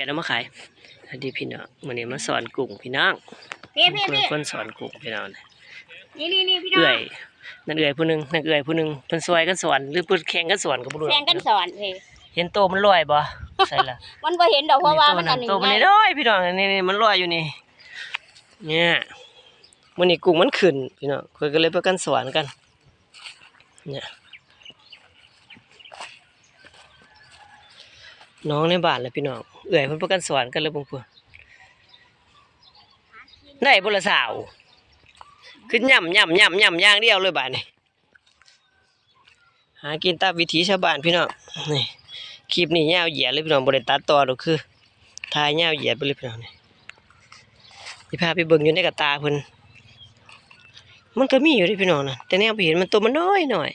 แกเอามาขายสวัสดีพี่น้องวันนี้มาสอนกุ้งพี่น้องพี่พี่เพื่อพี่คนสอนกุ้งพี่น้องนี่นี่นี่พี่น้อเอื่องยนั่นเอื่อยผู้หนึงนั่นเอื่อยผู้หนึงเพิ่นซอยกันสอนหรือเพิ่นแข่งกันสอนก็บ่รู้แข่งกันสอนพี่เห็นโตมันลอยบ่ใช่ละมันบ่เห็นดอกเพราะว่ามันอันนี้โตมันน้อยๆพี่น้องนี่นี่มันลอยอยู่นี่ เนี่ยมื้อนี้กุ้งมันขึ้นพี่น้องเพิ่นก็เลยไปกันสอนกัน เนี่ย น้องในบ้านแหละพี่น้องเอื่อยเพิ่นไปกันสอนกันเลยบ่เพิ่นได้บ่ละสาวขึ้นย่ำย่ำย่ำย่ำย่างเดียวเลยบ้านนี่หากินตามวิถีชาวบ้านพี่น้องนี่คลิปนี้ยาวเหยียดเลยพี่น้องบริตัดต่อหรอกคือทายยาวเหยียดไปเลยพี่น้องนี่ที่พาไปเบิ่งอยู่ในกระตาเพิ่นมันก็มีอยู่เด้พี่น้องนะแต่แนวไปเห็นมันตัวมันน้อยหน่อย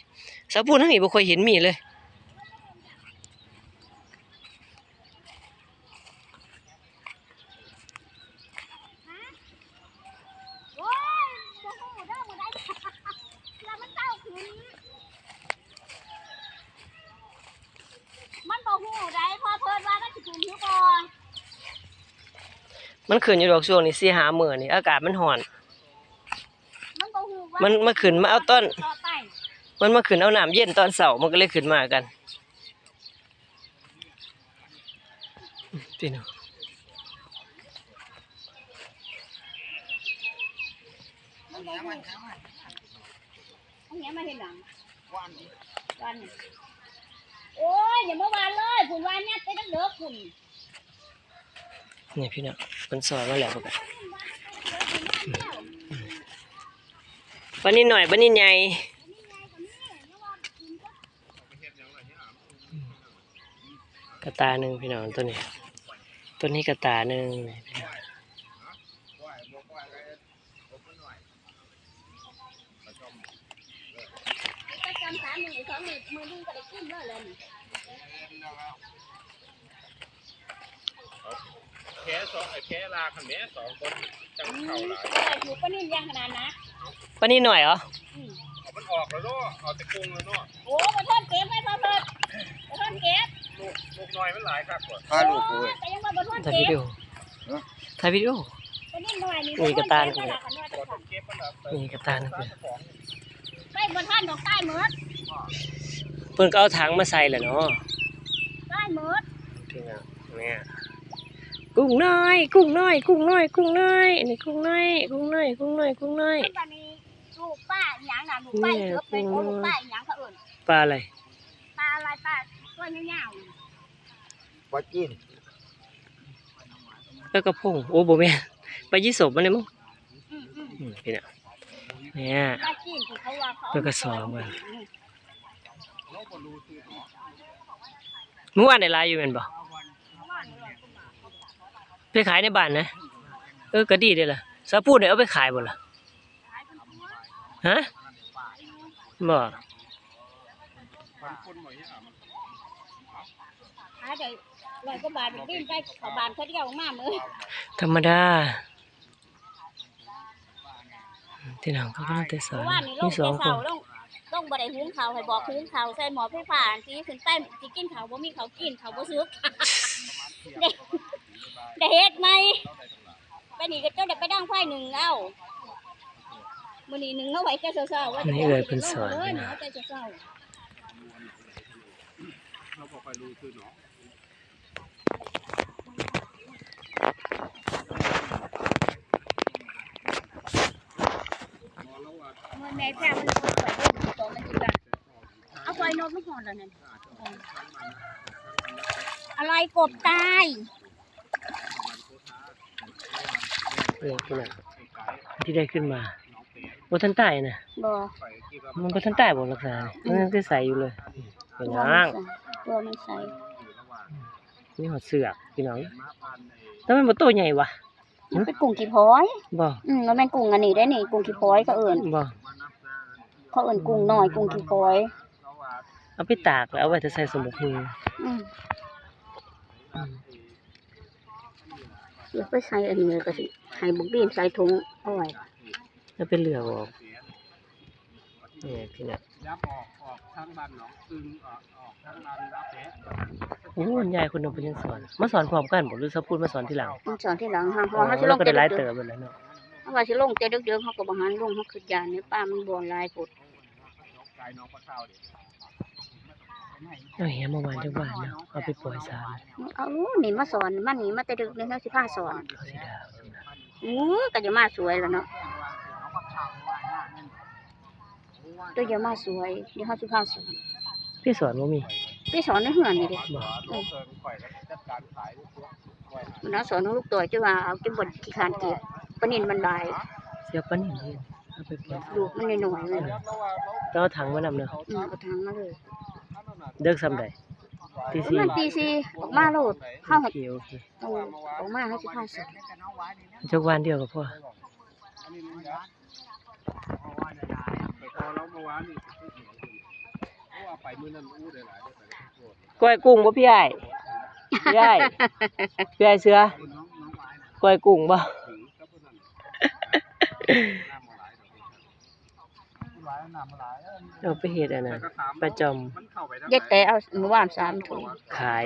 สาวพูดทั้งนี้บ่ค่อยเห็นมีเลย โอ้ยบ่ฮู้เด้อมื้อใดแล้วมันเต้าขึ้นมันบ่ฮู้ได้พอเพิ่นว่ามันสิขึ้นอยู่ก่อน มันขึ้นอยู่ดอกช่วงนี้สี่หามื้อนี่อากาศมันร้อน มันบ่ฮู้ว่ามันมาขึ้นมาเอาต้น ต่อไปมันมาขึ้นเอาน้ำเย็นตอนเสาร์มันก็เลยขึ้นมากันพี่น้องมันบ่ฮู้อันนี้มาเฮ็ดหยังวันนี้โอ้ยอย่ามาหวานเลยคุณวานเนี่ยไปตั้งเด้อคุณ นี่พี่น้องมันสอนมาแล้วพวกกันบันนี้หน่อยบันนี้ใหญ่กระตาหนึ่งพี่น้องตัวนี้ ตัวนี้กระตาหนึ่งพี่น้อง ประจำสามหนึ่งสองหนึ่งมือนึงก็ได้กินเลยเลยนี่แค่สองไอ้แค่ลาคันแม่สองคนจังอืมเข่าหลายเอออยู่ปะนิ่มยังขนาดนะบันนี้หน่อยเหรออืมเอามันออกแล้วเนาะเอาแต่กุ้งแล้วเนาะโอ้มาทอดเก็บไว้พอเพิ่นมาทอดเก็บลูกลูกน้อยมันหลายครับก่อนพาลูกกูโอ้เว้ยยแต่ยังว่ามาทอดถ่ายเก็วิบดีโอ ถ่ายวิดีโอปะนิ่มหน่อยนี่นี่กระตาลบ่ทอดเก็บแล้วล่ะกันว่าจะก่อนทต้องเก็บมันแบบนี่กระตาหนึ่งพี่น้องของำใส่บนท่านดอกใต้เมิดเพิ่นก็เอาถังมาใส่แหละเนาะใต้เมิดพี่น้องเนี่ย กุ้งน้อย กุ้งน้อย กุ้งน้อย กุ้งน้อยอันนี้กุ้งน้อย กุ้งน้อย กุ้งน้อย กุ้งน้อยตอนนี้ลูกป้าอีหยังน่ะลูกป้าเกือบเป็นโอ้ลูกป้าอีหยังเขาเอิ้นปลาอะไรปลาอะไรปลาตัวยาวๆนี่ปลาจีนแล้วก็พงโอ้โบแม่นปลายี่สบมันเลยมั้งอืมอืมอืมพี่น้องเนี่ยปลาจีนที่เขาว่าเขาแล้วก็สองว่ะอืมเมื่อวานได้หลายอยู่แม่นบ่ ไปขายในบ้านนะ เออก็ดีเด้อล่ะสาพูดเนี่ยเอาไปขายบ่ล่ะฮะบ่คนคนหน่อยเนี่ยมันหาได้ร้อยกว่าบาทดิ้นไปเขาบานเขาเดียวมาเมื่อธรรมดาที่น้องเขาก็ต้องแต่สเพอนราะว่านี่ลมีงสองแต่คเสานต้องต้องบ่ได้หุงข้าวให้บอกหุงข้าวใส่หม้อไฟฟ้าสิขึ้นไปสิกินข้าวบ่มีข้าวกินข้าวบ่ซึกได้ ได้เฮ็ดไหมไปนี่ก็เจ้าได้ไปดังไฟหนึ่งเอามื้อนี้หนึ่งเอาไว้แต่เช้าๆว่าจะนี่เลยเพิ่นสอนนะ เอาแต่เช้าเราบอกไปรู้คือเนาะๆมื้อแม่แพ้มันเอาไปเบิ่งตัวมันสิว่าเอาไฟนกไม่หอนแล้วนั่นอะไรกบตาย เออพี่น้องที่ได้ขึ้นมาบ่ทันตายนะบ่ไปที่ว่ามันบ่ทันตายบ่ลักษณะนี่มันยังคือใสอยู่เลยพี่น้องตัวมันใสนี่หอดเสือกพี่น้องแต่มันบ่โตใหญ่วะมันเป็นกุ้งขี้พอยบ่อืมมันเป็นกุ้งอันนี้ได้นี่กุ้งขี้พอยเขาเอิ้นบ่เขาเอิ้นกุ้งน้อยกุ้งขี้พอย เอาไปตากแล้วเอาไว้ถ้าใส่สมุนไพร อืมเดี๋ยวไปใส่อันนี้ก็สิให้บุกดินใส่ถุงเอาไว้แล้วไปเหลือกออกนี่พี่น้องยับออกออกทางบ้านหนองซึ่งออกออกทางบ้านรับแผลโอ้ยายคนนึงเพิ่นยังสอน มาสอนพร้อมกันบ่หรือสะพูดมาสอนทีหลังมันสอนที่หลังเฮาอ๋อเฮาสิลเรางก็แต่ได้หลายดึเติกบแล้วเนาะๆเฮาว่าสิลงแต่ดึกๆเฮาก็บ่หันลงเฮาขึ้นยานเนี่ยป้ามันบ่หลายพุดกายน้องปลาข้าวเด็ก เอาแหเมื่อวานจังบ้านเนาะเอาไปปล่อยสามเอานี่มาสอนมันนี่มาแต่ดึกเนี่ยเฮาสิพาสอนเขาสิดาอู้ก็จะมาสวยแล้วเนาะตัวจะมาสวยเดี๋ยวเฮาสิพาสอนพี่สอนบ่มีไปสอนในเฮือนนี่เด้บ่น้องเกินข่อยก็จัดการขายด้วยตัวไว้หามันเอาสอนลูกตัวจะว่าเอาจังบ่ขี้คร้านเก็บปานนินมันหลายเสียปานนี้เด้เอาไปปล่อยลูกมันน้อยๆเลยแล้วว่าเราเราเอาถังมานำเนาะอืมก็ทางมาเลย เลิกซ้ำใดตีประสี่มันตีสี่ออกมาโลดเฮาโอให้เคโอเคเอาออกมาให้สิพาสอนจักวันเดียวก็พออันนี้นี่นะไปพอเราเมื่อวานนี่เพราะว่าไปมื้อนั้นอู้ได้หลายได้ไปได้โทษก้อยกุ้งบ่พี่ใหญ่พี่ใหญ่พี่ใหญ่เสือก้อยกุ้งบ่ ถึงกับผู้นั้นน้ำมาหลายดอกหลายน้ำมาหลาย เอาไปเฮ็ดอันน่ะปลาจอมมันเข้าไปทางเย็ดแต่เอาเมื่อวานสามถุงขาย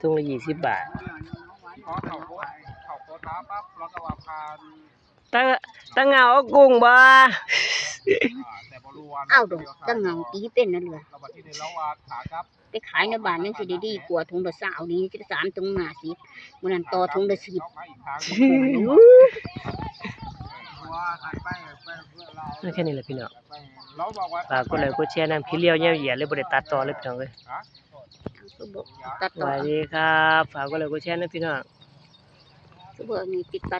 ถุงละ20บาทพอเข้าโคเข้าโคท้าปั๊บแล้วก็ว่าพานตะตะเหงาเอากุ้งบ่อ่าแต่บ่รู้ว่าเอาดอกจังเงาตีเป็นนั่นเลยเราบัดที่ได้เราว่าขากลับไปขายในบ้านยังสิได้ดีกว่าถุงละสาวนี้จะสามถุงห้าสิบมื้อนั้นต่อถุงละสิบ เอาไปอีกทางว่าใครไปไปเพื่อเราเอาแค่นี้แหละพี่น้องเราบอกว่าฝากกดไลค์กดแชร์นำพี่เลี้ยวแย่เหยียดเลยบ่ได้ตัดต่อเลยพี่น้องเอ้ยก็บอกตัดสต่อวัสดีครับ ฝากกดไลค์กดแชร์นะพี่น้องก็บอกนี่ติดตัด